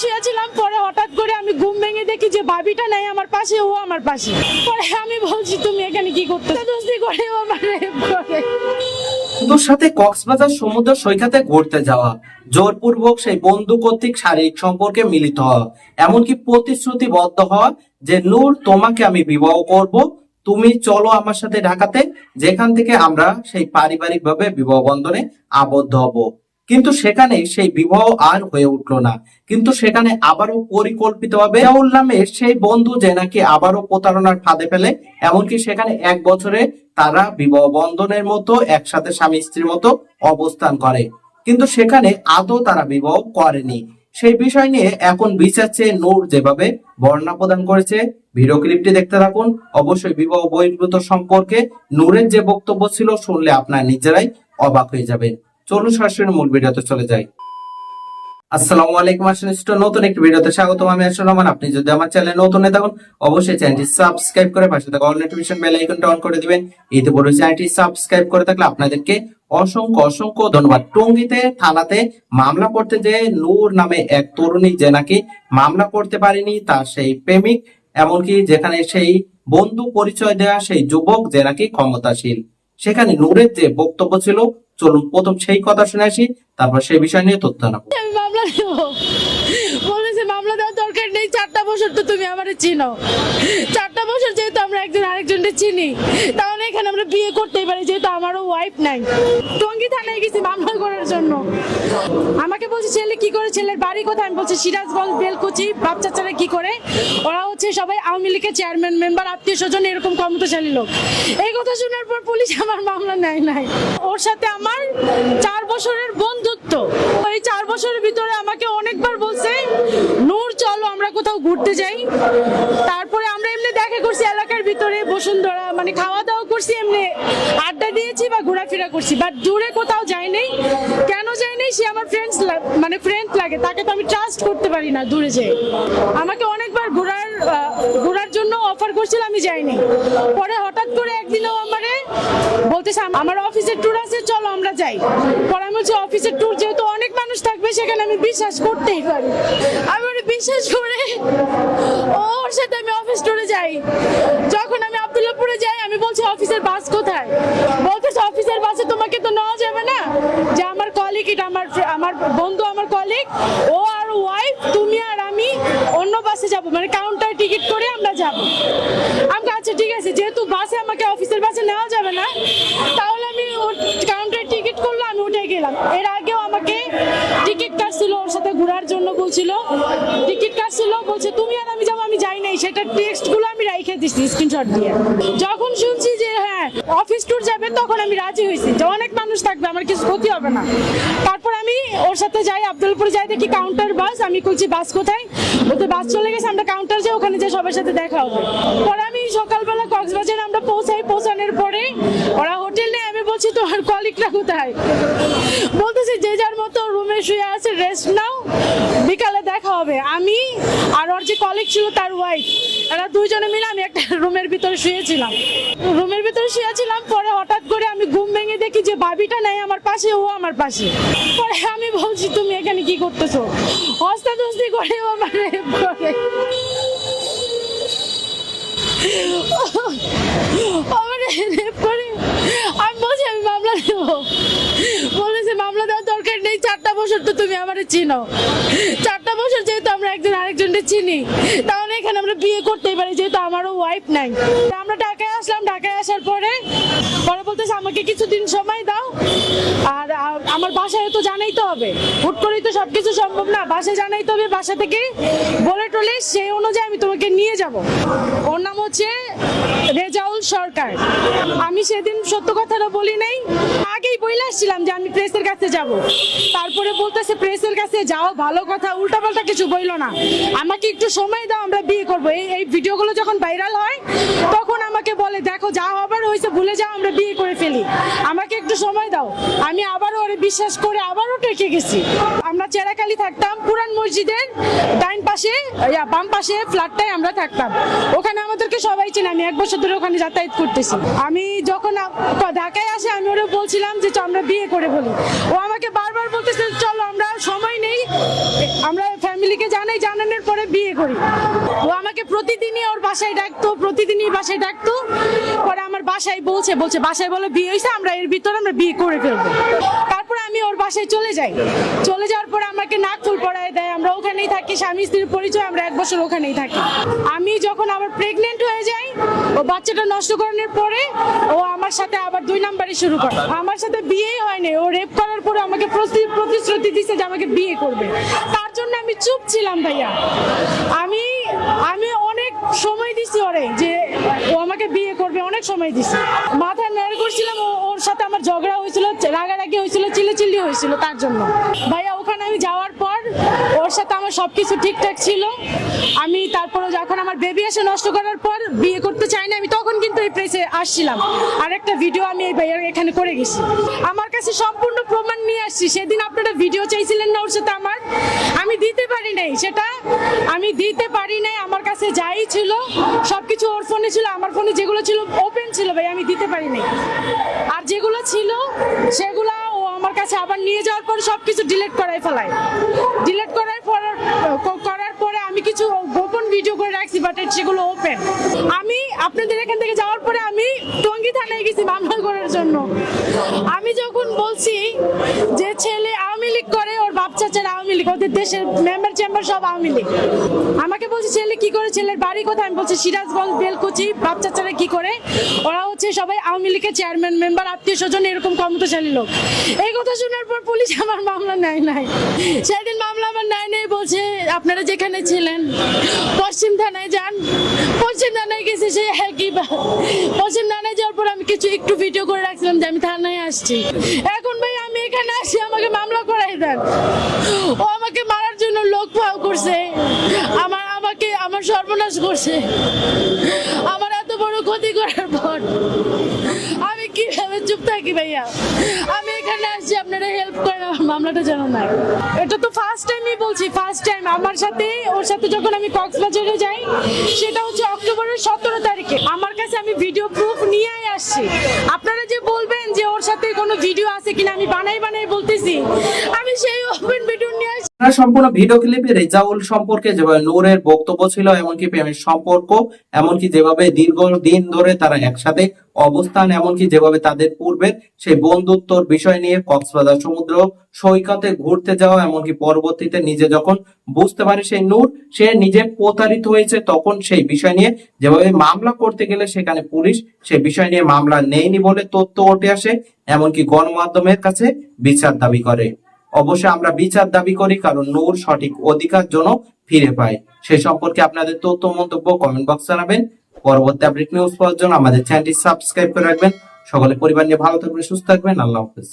শুয়েছিলাম পরে হঠাৎ করে আমি ঘুম ভেঙে দেখি যে ভাবিটা নাই আমার পাশে, ও আমার পাশে। পরে আমি বলছি, তুমি এখানে কি করতে দোস্তি করে ও আমার সাথে কক্সবাজার সমুদ্র সৈকতে ঘুরতে যাওয়া, জোরপূর্বক সেই বন্ধু কর্তৃক শারীরিক সম্পর্কে মিলিত হওয়া, এমনকি প্রতিশ্রুতিবদ্ধ হওয়া যে, নূর, তোমাকে আমি বিবাহ করব, তুমি চলো আমার সাথে ঢাকাতে, যেখান থেকে আমরা সেই পারিবারিকভাবে বিবাহ বন্ধনে আবদ্ধ হব। কিন্তু সেখানে সেই বিবাহ আর হয়ে উঠল না। কিন্তু সেখানে আবারও পরিকল্পিত ভাবে নামে সেই বন্ধু যে নাকি আবারও প্রতারণার ফাঁদে ফেলে, এমনকি সেখানে এক বছরে তারা বিবাহ বন্ধনের মতো একসাথে স্বামী স্ত্রীর মতো অবস্থান করে। কিন্তু সেখানে আদৌ তারা বিবাহ করেনি। সেই বিষয় নিয়ে এখন বিচার চেয়ে নূর যেভাবে বর্ণনা প্রদান করেছে, ভিডিও ক্লিপটি দেখতে থাকুন। অবশ্যই বিবাহ বহির্ভূত সম্পর্কে নূরের যে বক্তব্য ছিল শুনলে আপনার নিজেরাই অবাক হয়ে যাবেন। চলুন সরাসরি মূল ভিডিওতে চলে যাই। আসসালামু আলাইকুম আসলে নতুন একটি ভিডিওতে স্বাগতম। আমি আসলে রহমান। আপনি যদি আমার চ্যানেলে নতুন হয়ে থাকুন, অবশ্যই চ্যানেলটি সাবস্ক্রাইব করে পাশে থাকা অল নোটিফিকেশন বেল আইকনটা অন করে দিবেন। এতে বড় চ্যানেলটি সাবস্ক্রাইব করে থাকলে আপনাদেরকে অসংখ্য অসংখ্য ধন্যবাদ। টঙ্গিতে, থানাতে মামলা করতে যে নূর নামে এক তরুণী যে নাকি মামলা করতে পারেনি তার সেই প্রেমিক, এমনকি যেখানে সেই বন্ধু পরিচয় দেয়া সেই যুবক যে নাকি ক্ষমতাশীল। সেখানে নূরের যে বক্তব্য ছিল চলুন, প্রথম সেই কথা শুনে আসি, তারপর সেই বিষয় নিয়ে তথ্য নেব। মামলা বলেছে মামলা দেওয়ার দরকার নেই, চারটা বছর তো তুমি আমার চিনো। চারটা বছর যেহেতু আমরা একজন আরেকজনকে চিনি, তাহলে এখানে আমরা বিয়ে করতেই পারি, যেহেতু আমারও ওয়াইফ নাই। টঙ্গি থানায় গেছি মামলা করার জন্য। আমাকে বলছে, ছেলে কি করে, ছেলের বাড়ি কোথায়? আমি বলছি সিরাজগঞ্জ বেলকুচি বাচ্চা ছেলে কি করে? ওরা হচ্ছে সবাই আওয়ামী লীগের চেয়ারম্যান মেম্বার আত্মীয় স্বজন, এরকম ক্ষমতাশালী লোক। এই কথা শোনার পর পুলিশ আমার মামলা নেয় নাই। ওর সাথে আমার চার বছরের বন্ধুত্ব। এই চার বছরের ভিতরে আমাকে অনেকবার বলছে, নূর, চলো, আমরা কোথাও ঘুরতে যাই। তারপরে দেখা করছি, এলাকার ভিতরে বসুন্ধরা মানে খাওয়া দাওয়া করছি, এমনি আড্ডা দিয়েছি বা ঘোরাফেরা করছি। বাট দূরে কোথাও যাই নাই। কেন যাই নাই, সে আমার ফ্রেন্ডস মানে ফ্রেন্ড লাগে। তাকে তো আমি ট্রাস্ট করতে পারি না দূরে যেয়ে। আমাকে অনেকবার ঘোরার ঘোরার জন্য অফার করছিল, আমি যাইনি। পরে হঠাৎ করে একদিনও আমারে বলতেছে, আম- আমার অফিসের ট্যুর আছে, চলো আমরা যাই। পরে আমি বলছি অফিসের ট্যুর যেহেতু অনেক মানুষ থাকবে, সেখানে আমি বিশ্বাস করতেই পারি। আমি বিশ্বাস করে? ওর সাথে আমি অফিস ট্যুরে যাই, যখন আমি আবদুল্লাপুরে যাই, আমি বলছি অফিসের বাস কোথায়? বলতেছে অফিসের বাসে তোমাকে তো নেওয়া যাবে না। যে আমার কলিগ এটা আমার আমার বন্ধু, আমার কলিগ ও আর ওয়াইফ তুমি আর আমি অন্য বাসে যাব। মানে কাউন্টার টিকিট করে আমরা যাব। আমি আচ্ছা ঠিক আছে, যেহেতু বাসে আমাকে অফিসের বাসে নেওয়া যাবে না, তাহলে আমি কাউন্টার টিকিট করল, আমি উঠে গেলাম। এর আগেও আমাকে টিকিট কাটছিল, ওর সাথে ঘোরার জন্য বলছিল। টিকিট কাটছিল, বলছে যাই নাই টেক্সটগুলো আমি রাইখে দিচ্ছি স্ক্রিনশট দিয়ে। যখন শুনছি যে হ্যাঁ অফিস ট্যুর যাবে, তখন আমি রাজি হয়েছি যে অনেক মানুষ থাকবে, আমার কিছু ক্ষতি হবে না। তারপর আমি ওর সাথে যাই, আব্দুলপুর যাই, দেখি কাউন্টার বাস আমি খুঁজছি বাস কোথায়? বলতে বাস চলে গেছে, আমরা কাউন্টার যাই, ওখানে যে সবার সাথে দেখা হবে। পরে আমি সকালবেলা কক্সবাজার আমরা পৌঁছাই, পৌঁছানোর পরে ওরা হোটেল নেই আমি বলছি তোমার কলিগটা কোথায়? বলতেছে, যে যার শুয়ে আছে রেস্ট নাও, বিকালে দেখা হবে। আমি আর ওর যে কলিগ ছিল তার ওয়াইফ এরা দুইজনে মিলে আমি একটা রুমের ভিতরে শুয়েছিলাম। রুমের ভিতরে শুয়েছিলাম, পরে হঠাৎ করে আমি ঘুম ভেঙে দেখি যে বাবিটা নাই আমার পাশে, ও আমার পাশে। পরে আমি বলছি, তুমি এখানে কি করতেছো? হস্তা দস্তি করে ও rape করে আমার রেপ করে আমি বলছি আমি মামলা দেবো বলেছে মামলা দেওয়ার দরকার নেই চারটা বছর তো তুমি আমার চিনো। চারটা বছর যেহেতু আমরা একজন আরেকজনকে চিনি, তাহলে এখানে আমরা বিয়ে করতেই পারি, যেহেতু আমারও ওয়াইফ নাই। আমরা ঢাকায় আসলাম, ঢাকায় আসার পরে পরে বলতেছে, আমাকে কিছুদিন সময় দাও, আর আমার বাসায় তো জানাইতে হবে। হুট করেই তো সবকিছু সম্ভব না, বাসায় জানাইতে হবে, বাসা থেকে বলে টলে সেই অনুযায়ী আমি তোমাকে নিয়ে যাব। ওর নাম হচ্ছে রেজাউল সরকার। আমি সেদিন সত্য কথাটা বলি নাই। আগেই বইলে আসছিলাম যে আমি প্রেসের কাছে যাব। তারপরে বলতেছে প্রেসের কাছে যাও, ভালো কথা, উল্টাপাল্টা কিছু বইল না। আমাকে একটু সময় দাও, আমরা বিয়ে করব। এই ভিডিওগুলো যখন ভাইরাল হয়, তখন আমাকে বলে হয়েছে ভুলে যাও, আমরা বিয়ে করে ফেলি। আমাকে একটু সময় দাও। আমি আবারও ওরে বিশ্বাস করে আবারও টেকে গেছি। আমরা চেরাকালি থাকতাম পুরান মসজিদের ডাইন পাশে বাম পাশে ফ্ল্যাটটাই আমরা থাকতাম। ওখানে আমাদেরকে সবাই চেনে, আমি এক বছর ধরে ওখানে যাতায়াত করতেছি। আমি যখন ঢাকায় আসে, আমি ওরা বলছিলাম যে আমরা বিয়ে করে বলি ও আমাকে বারবার বলতেছে, চলো, আমরা সময় নেই। আমরা ফ্যামিলিকে জানাই, জানানোর পরে বিয়ে করি। ও আমাকে প্রতিদিনই ওর বাসায় ডাকতো, প্রতিদিনই বাসায় ডাকতো। পরে আমার বাসায় বলছে বলছে, বাসায় বলে বিয়ে হয়েছে, আমরা এর ভিতরে আমরা বিয়ে করে ফেলব। তারপরে আমি ওর বাসায় চলে যাই। চলে যাওয়ার পরে আমাকে নাক ফুল পড়ায় দেয়, আমরা ওখানেই থাকি, স্বামী স্ত্রীর পরিচয় আমরা এক বছর ওখানেই থাকি। আমি যখন আবার প্রেগনেন্ট হয়ে যাই, ও বাচ্চাটা নষ্ট করানোর পরে আমার সাথে আবার দুই নাম্বারই শুরু করে। আমার সাথে বিয়েই হয়নি ও রেপ করার পরে আমাকে প্রতি- প্রতিশ্রুতি দিছে যে আমাকে বিয়ে করবে। তার জন্য আমি চুপ ছিলাম ভাইয়া। আমি আমি অনেক সময় দিছি ওরে যে ও আমাকে বিয়ে করবে, অনেক সময় দিছি। মাথায় নেড়ে করছিলাম ওর সাথে আমার ঝগড়া হয়েছিল, রাগারাগি হয়েছিল চিল্লি হয়েছিল তার জন্য। ভাইয়া, ওখানে আমি যাওয়ার পর ওর সাথে আমার সবকিছু ঠিকঠাক ছিল। আমি তারপরে যখন আমার বেবি এসে নষ্ট করার পর বিয়ে করতে চাই না আমি তখন কিন্তু এই প্রেসে আসছিলাম। আর একটা ভিডিও আমি এই ভাইয়ার এখানে করে গেছি। আমার কাছে সম্পূর্ণ প্রমাণ নিয়ে আসছি। সেদিন আপনারা ভিডিও চাইছিলেন না ওর সাথে আমার। আমি দিতে পারি নাই সেটা। আমি দিতে পারি নাই, আমার কাছে যাই ছিল, সবকিছু ওর ফোনে ছিল, আমার ফোনে যেগুলো ছিল ওপেন ছিল ভাই, আমি দিতে পারি নাই। আর যেগুলো ছিল, সেগুলো কাছে আবার নিয়ে যাওয়ার পর সব কিছু ডিলেট করাই ফেলায়। ডিলেট করাই করার পরে আমি কিছু গোপন ভিডিও করে রাখছি বাট সেগুলো ওপেন আমি আপনাদের এখান থেকে যাওয়ার পরে আমি টঙ্গি থানায় গেছি মামলা করার জন্য। আমি যখন বলছি যে ছেলে আওয়ামী লীগ করে বাপ আওয়ামী লীগ, ওদের দেশের মেম্বার চেম্বার সব আওয়ামী লীগ। আমাকে বলছে, ছেলে কি করে? ছেলের বাড়ি কোথায়? আমি বলছি, সিরাজগঞ্জ, বেলকুচি, বাপ চাচারা কি করে? ওরা হচ্ছে সবাই আওয়ামী লীগের চেয়ারম্যান মেম্বার আত্মীয় স্বজন, এরকম ক্ষমতাশালী লোক। এই কথা শোনার পর পুলিশ আমার মামলা নেয় নাই। সেদিন মামলা আমার নেয় নেই, বলছে, আপনারা যেখানে ছিলেন, পশ্চিম থানায় যান। পশ্চিম থানায় গেছে সে একই বা- পশ্চিম থানায় যাওয়ার পর আমি কিছু একটু ভিডিও করে রাখছিলাম যে আমি থানায় আসছি। এখন ভাই এখানে আসি, আমাকে মামলা করাই দেন। ও আমাকে মারার জন্য লোক পাও করছে। আমার, আমাকে, আমার সর্বনাশ করছে। আমার এত বড় ক্ষতি করার পর। আমি কীভাবে চুপ থাকি ভাইয়া? আমি এখানে আসছি, আপনারা হেল্প করেন, আমার মামলাটা যেন না এটা তো ফার্স্ট টাইমই বলছি ফার্স্ট টাইম আমার সাথে, ওর সাথে যখন আমি কক্সবাজারে যাই, সেটা হচ্ছে অক্টোবরের সতেরো তারিখে। আমার কাছে আমি ভিডিও প্রুফ নিয়ে আসছি। আপনারা যে বলবেন যে ওর সাথে কোনো ভিডিও আছে কিনা, আমি বানাই বানাই বলতেছি। আমি সেই ওপেন ভিডিও নিয়ে সম্পূর্ণ ভিডিও ক্লিপে রেজাউল সম্পর্কে যেভাবে নূরের বক্তব্য ছিল, এমনকি প্রেমের সম্পর্ক, এমনকি যেভাবে দীর্ঘ দিন ধরে তারা একসাথে অবস্থান, এমনকি যেভাবে তাদের পূর্বের সেই বন্ধুত্বর বিষয় নিয়ে কক্সবাজার সমুদ্র সৈকতে ঘুরতে যাওয়া, এমনকি পরবর্তীতে নিজে যখন বুঝতে পারে সেই নূর, সে নিজে প্রতারিত হয়েছে, তখন সেই বিষয় নিয়ে যেভাবে মামলা করতে গেলে সেখানে পুলিশ সেই বিষয় নিয়ে মামলা নেয়নি বলে তথ্য উঠে আসে, এমনকি গণমাধ্যমের কাছে বিচার দাবি করে। অবশ্যই আমরা বিচার দাবি করি, কারণ নূর সঠিক অধিকার জন্য ফিরে পায়। সে সম্পর্কে আপনাদের তথ্য মন্তব্য কমেন্ট বক্স জানাবেন। পরবর্তী আপডেট নিউজ পাওয়ার জন্য আমাদের চ্যানেলটি সাবস্ক্রাইব করে রাখবেন। সকলে পরিবার নিয়ে ভালো থাকবেন, সুস্থ থাকবেন। আল্লাহ হাফেজ।